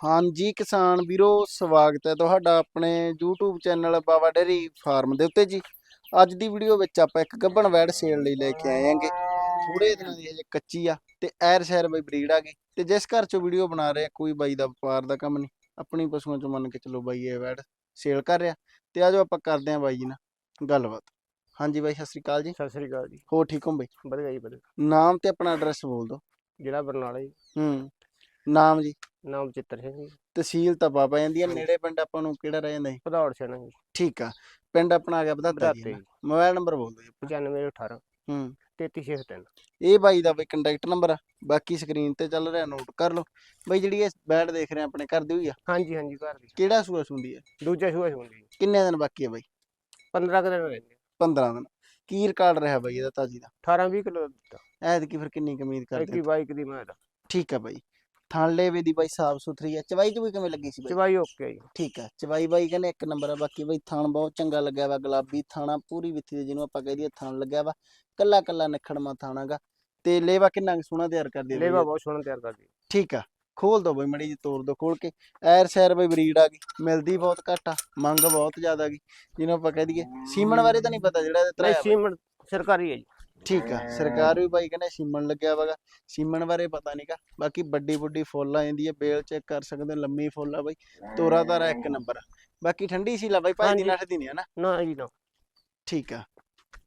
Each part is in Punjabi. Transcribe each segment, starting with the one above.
ਹਾਂਜੀ ਕਿਸਾਨ ਵੀਰੋ ਸਵਾਗਤ ਹੈ ਤੁਹਾਡਾ ਆਪਣੇ YouTube channel Baba dairy farm ਦੇ ਉੱਤੇ ਜੀ। ਅੱਜ ਦੀ ਵੀਡੀਓ ਵਿੱਚ ਆਪਾਂ ਇੱਕ ਗੱਭਣ ਵੈੜ ਸੇਲ ਲਈ ਲੈ ਕੇ ਆਏ ਆਂਗੇ ਥੋੜੇ ਦਿਨਾਂ ਦੀ ਹਜੇ ਕੱਚੀ ਆ ਤੇ ਐਰ ਸ਼ਹਿਰ ਬਈ ਬਰੀਡ ਆ ਗਈ ਤੇ ਜਿਸ ਘਰ ਚੋਂ ਵੀਡੀਓ ਬਣਾ ਰਹੇ ਕੋਈ ਬਾਈ ਦਾ ਵਪਾਰ ਦਾ ਕੰਮ ਨਹੀਂ। ਆਪਣੀ ਪਸ਼ੂਆਂ ਚੋਂ ਮੰਨ ਕੇ ਚੱਲੋ ਬਾਈ ਇਹ ਵੈੜ ਸੇਲ ਕਰ ਰਿਹਾ। ਤੇ ਆਜੋ ਆਪਾਂ ਕਰਦੇ ਆਂ ਬਾਈ ਜੀ ਨਾਲ ਗੱਲਬਾਤ। ਹਾਂਜੀ ਬਾਈ ਸਤਿ ਸ੍ਰੀ ਅਕਾਲ ਜੀ। ਸਤਿ ਸ੍ਰੀ ਅਕਾਲ ਜੀ। ਹੋ ਠੀਕ ਹੋ ਬਾਈ? ਵਧੀਆ ਜੀ ਵਧੀਆ। ਨਾਮ ਤੇ ਆਪਣਾ ਐਡਰੈਸ ਬੋਲ ਦਿਓ। ਜ਼ਿਲ੍ਹਾ ਬਰਨਾਲਾ ਜੀ। ਹੂੰ। ਨਾਮ ਜੀ। ਨਾਮ ਚਿੱਤਰ ਸਿੰਘ ਜੀ ਤਹਿਸੀਲ ਤਾਂ ਬਾਬਾ ਜਾਂਦੀ ਆ ਨੇੜੇ ਪਿੰਡ ਆਪਾਂ ਨੂੰ ਕਿਹੜਾ ਰਹਿ ਜਾਂਦਾ ਜੀ? ਭਦੌੜ ਸੈਣਾ ਜੀ। ਠੀਕ ਆ ਪਿੰਡ ਆਪਣਾ ਆ ਗਿਆ ਬਦਾਤੇ ਜੀ ਮੋਬਾਈਲ ਨੰਬਰ ਬੋਲ ਦਿਓ ਜੀ 95 18 ਹੂੰ। 3303 ਇਹ ਬਾਈ ਦਾ ਬਈ ਕੰਟੈਕਟ ਨੰਬਰ ਆ। ਬਾਕੀ ਸਕਰੀਨ ਤੇ ਚੱਲ ਰਿਹਾ ਨੋਟ ਕਰ ਲਓ। ਬਈ ਜਿਹੜੀ ਇਹ ਬੈਡ ਦੇਖ ਰਹੇ ਆ ਆਪਣੇ ਘਰ ਦੀ ਹੋਈ ਆ? ਹਾਂਜੀ ਹਾਂਜੀ ਘਰ ਦੀ। ਕਿਹੜਾ ਸੂਆ ਸੁੰਦੀ ਹੈ ਦੂਜਾ ਸ਼ੂਆ ਹੁੰਦੀ ਜੀ ਕਿੰਨੇ ਦਿਨ ਬਾਕੀ ਹੈ ਬਈ? 15 ਕੁ ਦਿਨ ਰਹਿੰਦੇ 15 ਦਿਨ। ਕੀ ਰਿਕਾਰਡ ਰਿਹਾ ਬਈ ਇਹਦਾ ਤਾਜੀ ਦਾ? 18 20 ਕਿਲੋ ਦਿੱਤਾ। ਐਤਕੀ ਫਿਰ ਕਿੰਨੀ ਕੁ ਉਮੀਦ ਕਰਦੇ 21 22 ਦੀ ਮੈਂ ਦਾ। ਠੀਕ ਆ ਬਾਈ। ਥਣ ਲੇਵੇ ਦੀ ਬਾਈ ਸਾਫ਼ ਸੁਥਰੀ ਆ। ਚਵਾਈ ਚ ਵੀ ਕਿਵੇਂ ਲੱਗੀ ਸੀ ਬਾਈ? ਚਵਾਈ ਓਕੇ ਜੀ। ਠੀਕ ਆ ਚਵਾਈ ਬਾਈ ਕਹਿੰਦੇ ਇੱਕ ਨੰਬਰ ਆ ਬਾਕੀ ਬਾਈ ਥਣ ਬਹੁਤ ਚੰਗਾ ਲੱਗਿਆ ਵਾ ਗੁਲਾਬੀ ਥਾਣਾ ਪੂਰੀ ਵਿੱਥੀ ਦੇ ਜਿਹਨੂੰ ਆਪਾਂ ਕਹਿ ਦਈਏ ਥਣ ਲੱਗਿਆ ਵਾ। ਕੱਲਾ ਕੱਲਾ ਨਿਖੜਮਾ ਥਾਣਾਗਾ ਤੇ ਲੇਵਾ ਕਿੰਨਾ ਸੋਹਣਾ ਤਿਆਰ ਕਰਦੀ ਲੇਵਾ? ਬਹੁਤ ਸੋਹਣਾ ਤਿਆਰ ਕਰਦੀ ਠੀਕ ਆ ਖੋਲ ਦੋ ਬਈ ਮੜੀ ਜੀ ਤੋੜ ਦੋ ਖੋਲ ਕੇ। ਐਰ ਸ਼ਹਿਰ ਬਈ ਬਰੀਡ ਆ ਗਈ ਮਿਲਦੀ ਬਹੁਤ ਘੱਟ ਆ ਮੰਗ ਬਹੁਤ ਜ਼ਿਆਦਾ ਗਈ। ਜਿਹਨੂੰ ਆਪਾਂ ਕਹਿ ਦਈਏ ਸੀਮਨ ਬਾਰੇ ਤਾਂ ਨਹੀਂ ਪਤਾ ਜਿਹੜਾ ਇਹਦੇ ਤਰਾ ਸੀਮਨ ਸਰਕਾਰੀ ਹੈ ਜੀ। ਠੀਕ ਆ ਸਰਕਾਰ ਵੀ ਬਾਈ ਕਹਿੰਦੇ ਸੀਮਨ ਲੱਗਿਆ ਵਾਗਾ ਸੀਮਨ ਬਾਰੇ ਪਤਾ ਨਹੀਂਗਾ ਬਾਕੀ ਵੱਡੀ ਵੱਡੀ ਫੁੱਲ ਆ ਜਾਂਦੀ ਹੈ ਬੇਲ ਚੈੱਕ ਕਰ ਸਕਦੇ ਹੋ ਲੰਮੀ ਫੁੱਲ ਆ ਬਾਈ ਤੋਰਾ ਤਾਰਾ ਇੱਕ ਨੰਬਰ ਬਾਕੀ ਠੰਡੀ ਸੀ ਲਾ ਬਾਈ ਭਾਈ ਦੀ ਹਾਂਜੀ। ਨੱਠ ਦੀ ਨਹੀਂ ਹੈ ਨਾ। ਨਾ ਜੀ ਨਾ। ਠੀਕ ਆ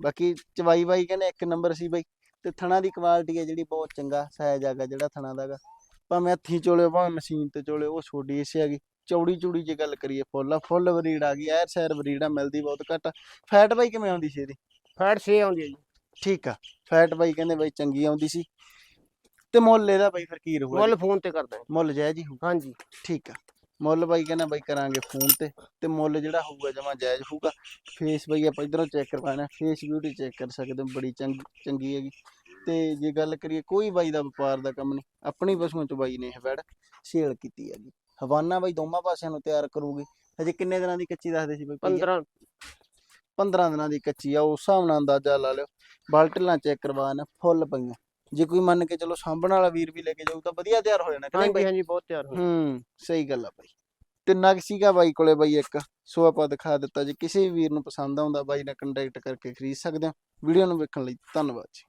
ਬਾਕੀ ਚਵਾਈ ਬਾਈ ਕਹਿੰਦੇ ਇੱਕ ਨੰਬਰ ਸੀ ਬਾਈ ਤੇ ਥਣਾ ਦੀ ਕੁਆਲਿਟੀ ਹੈ ਜਿਹੜੀ ਬਹੁਤ ਚੰਗਾ ਸਾਇਜ਼ ਹੈਗਾ ਜਿਹੜਾ ਥਣਾ ਦਾਗਾ ਭਾਵੇਂ ਹੱਥੀਂ ਚੋਲੇ ਭਾਵੇਂ ਮਸ਼ੀਨ ਤੇ ਚੋਲੇ ਉਹ ਛੋਡੀ ਇਸੇ ਹੈਗੀ ਚੌੜੀ ਚੂੜੀ ਜੇ ਗੱਲ ਕਰੀਏ ਫੁੱਲ ਆ ਫੁੱਲ ਬਰੀਡ ਆ ਗਈ ਐਰ ਸੈਰ ਬਰੀਡ ਆ ਮਿਲਦੀ ਬਹੁਤ ਘੱਟ ਫੈਟ ਬਾਈ ਕਿਵੇਂ ਆਉਂਦੀ ਸੀ ਇਹਦੀ? ਫੈਟ 6 ਆਉਂਦੀ ਹੈ ਜੀ। ਠੀਕ ਆ। ਫੈਟ ਬਾਈ ਕਹਿੰਦੇ ਬਾਈ ਚੰਗੀ ਆਉਂਦੀ ਸੀ। ਤੇ ਮੁੱਲ ਇਹਦਾ ਬਾਈ ਫਿਰ ਕੀ ਰਹੂਗਾ ਮੁੱਲ ਫੋਨ ਤੇ ਕਰਦਾ। ਮੁੱਲ ਜਾਇਜ਼ ਹੀ ਹਾਂਜੀ। ਠੀਕ ਆ। ਮੁੱਲ ਬਾਈ ਕਹਿੰਦਾ ਬਾਈ ਕਰਾਂਗੇ ਫੋਨ ਤੇ। ਤੇ ਮੁੱਲ ਜਿਹੜਾ ਹੋਊਗਾ ਜਮਾ ਜਾਇਜ਼ ਹੋਊਗਾ। ਫੇਸ ਬਾਈ ਆਪਾਂ ਇਧਰੋਂ ਚੈੱਕ ਕਰਵਾਣਾ ਫੇਸ ਬਿਊਟੀ ਚੈੱਕ ਕਰ ਸਕਦੇ ਹੋ। ਬੜੀ ਚੰਗੀ ਚੰਗੀ ਹੈਗੀ। ਤੇ ਜੇ ਗੱਲ ਕਰੀਏ ਕੋਈ ਬਾਈ ਦਾ ਵਪਾਰ ਦਾ ਕੰਮ ਨਹੀਂ। ਆਪਣੀ ਪਸ਼ੂਆਂ ਚ ਬਾਈ ਨੇ ਇਹ ਵੈੜ ਸੇਲ ਕੀਤੀ ਹੈਗੀ। ਹਵਾਨਾ ਬਾਈ ਦੋਵਾਂ ਪਾਸਿਆਂ ਨੂੰ ਤਿਆਰ ਕਰੂਗੀ। ਹਜੇ ਕਿੰਨੇ ਦਿਨਾਂ ਦੀ ਕੱਚੀ ਦੱਸਦੇ ਸੀ ਬਾਈ? ਭਈਆ? 15 15 ਦਿਨਾਂ ਦੀ ਕੱਚੀ ਆ ਉਸ ਹਿਸਾਬ ਨਾਲ ਅੰਦਾਜ਼ਾ ਲਾ ਲਿਓ। ਬਾਲਟਲਾਂ ਚੈੱਕ ਕਰਵਾਣਾ ਫੁੱਲ ਪਈਆਂ। ਜੇ ਕੋਈ ਮੰਨ ਕੇ ਚਲੋ ਸਾਂਭਣ ਵਾਲਾ ਵੀਰ ਵੀ ਲੈ ਕੇ ਜਾਊ ਤਾਂ ਵਧੀਆ ਤਿਆਰ ਹੋ ਜਾਣਾ ਕਿ ਨਹੀਂ ਹਾਂਜੀ ਬਹੁਤ ਤਿਆਰ ਹੋ ਹੂੰ ਸਹੀ ਗੱਲ ਆ ਬਾਈ। ਤੇ ਨਗ ਸੀਗਾ ਬਾਈ ਕੋਲੇ ਬਾਈ ਇੱਕ ਸੋ ਆਪਾਂ ਦਿਖਾ ਦਿੱਤਾ ਜੇ ਕਿਸੇ ਵੀ ਵੀਰ ਨੂੰ ਪਸੰਦ ਆਉਂਦਾ ਬਾਈ ਨਾਲ ਕੰਟੈਕਟ ਕਰਕੇ ਖਰੀਦ ਸਕਦੇ ਹੋ। ਵੀਡੀਓ ਨੂੰ ਵੇਖਣ ਲਈ ਧੰਨਵਾਦ ਜੀ।